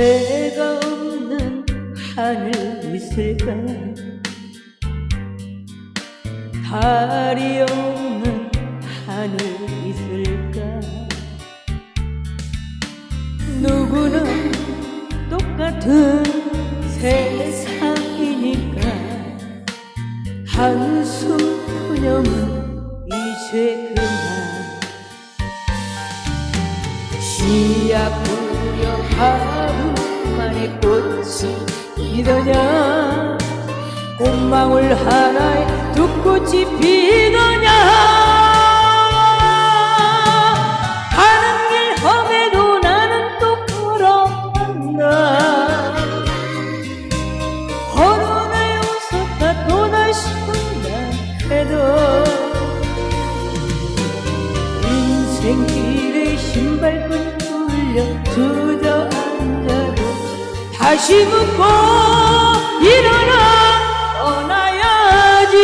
해가 없는 하늘 있을까 달이 없는 하늘 있을까 누구나 똑같은 세상이니까 한숨 푸념은 이제 그만. 씨앗 뿌 려 하루 만에 꽃이 피더냐? 꽃망울 하나에 두 꽃이 피더냐 다시 묻고 일어나 떠나야지.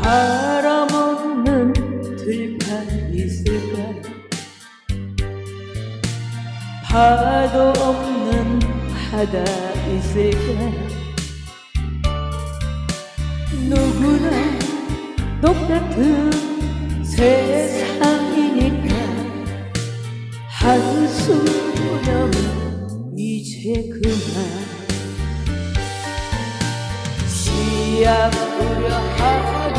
바람 없는 들판 있을까 파도 없는 바다 있을까 누구나 똑같은 세상이니까 한숨 보려면 이제 그만. 씨앗 뿌려 하루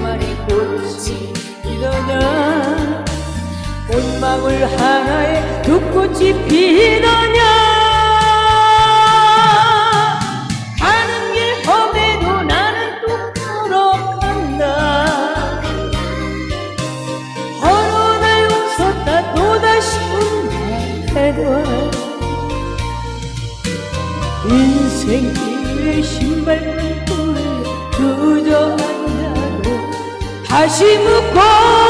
만에 꽃이 피더냐 꽃망울 하나에 두 꽃이 피더냐? 가는 길 험해도 나는 또 걸어간다. 걸어 날 웃었다 또다시 운다 해도 인생길에 신발끈 뚫려 주저앉아도 다시 묻고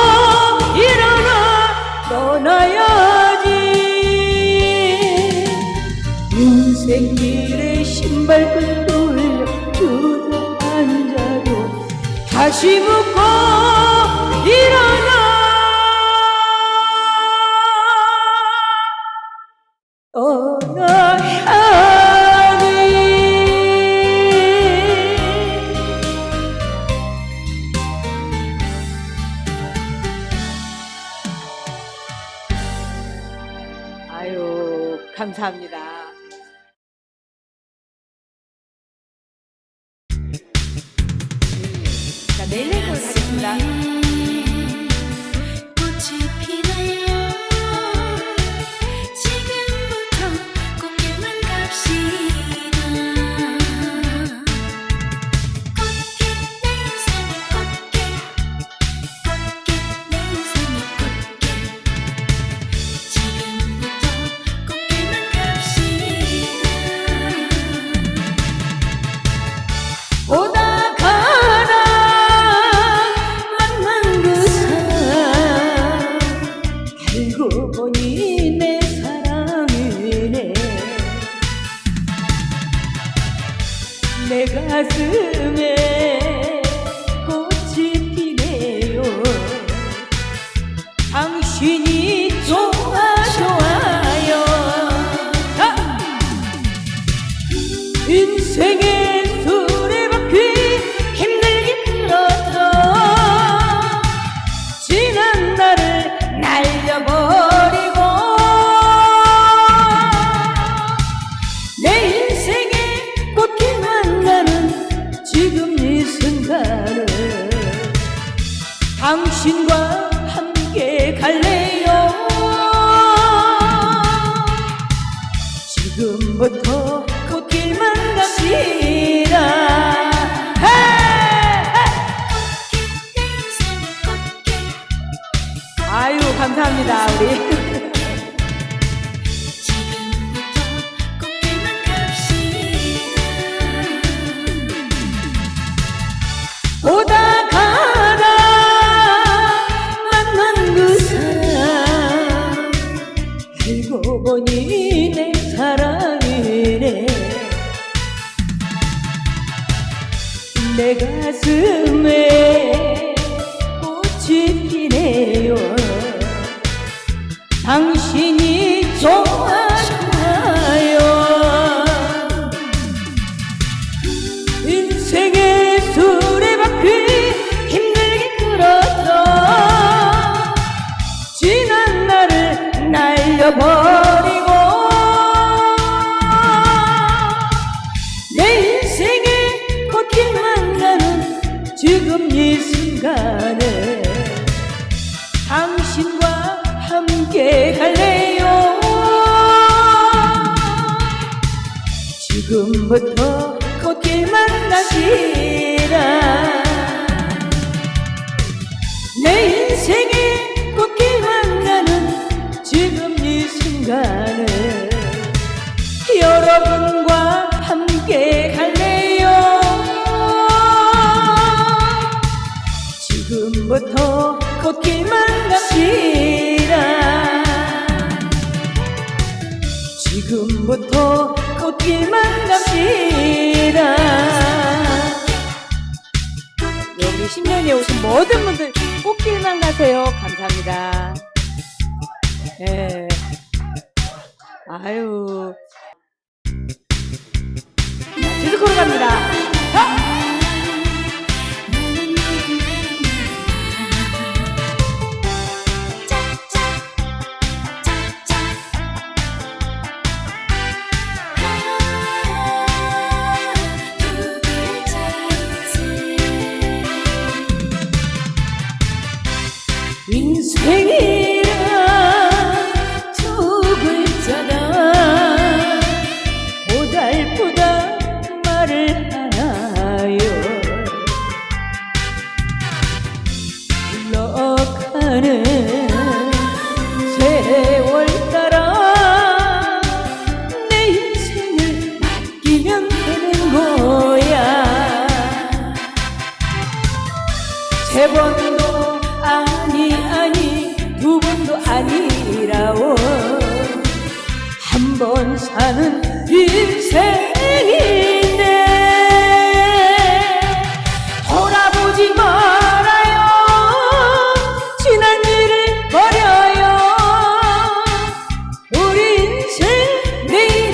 다시 묻고 일어나 떠나야지 아유 감사합니다. 자 내일 가슴에 내 가슴에 꽃이 피네요. 당신이 좋아요? 인생의 수레바퀴 힘들게 끌어서 지난 날을 날려버려 지금부터 꽃길 만나시라. 내 인생의 꽃길만 가는 지금 이 순간 해주세요. 감사합니다. 네. 아유. 자, 주스 코로 갑니다. 인생인데 돌아보지 말아요. 지난 일을 버려요. 우리 인생 내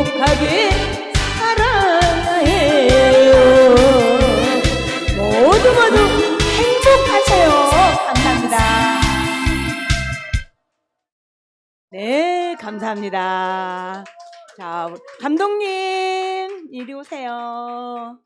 행복하게 살아야 해요. 모두 모두 행복하세요. 감사합니다. 네 감사합니다. 자 감독님 이리 오세요.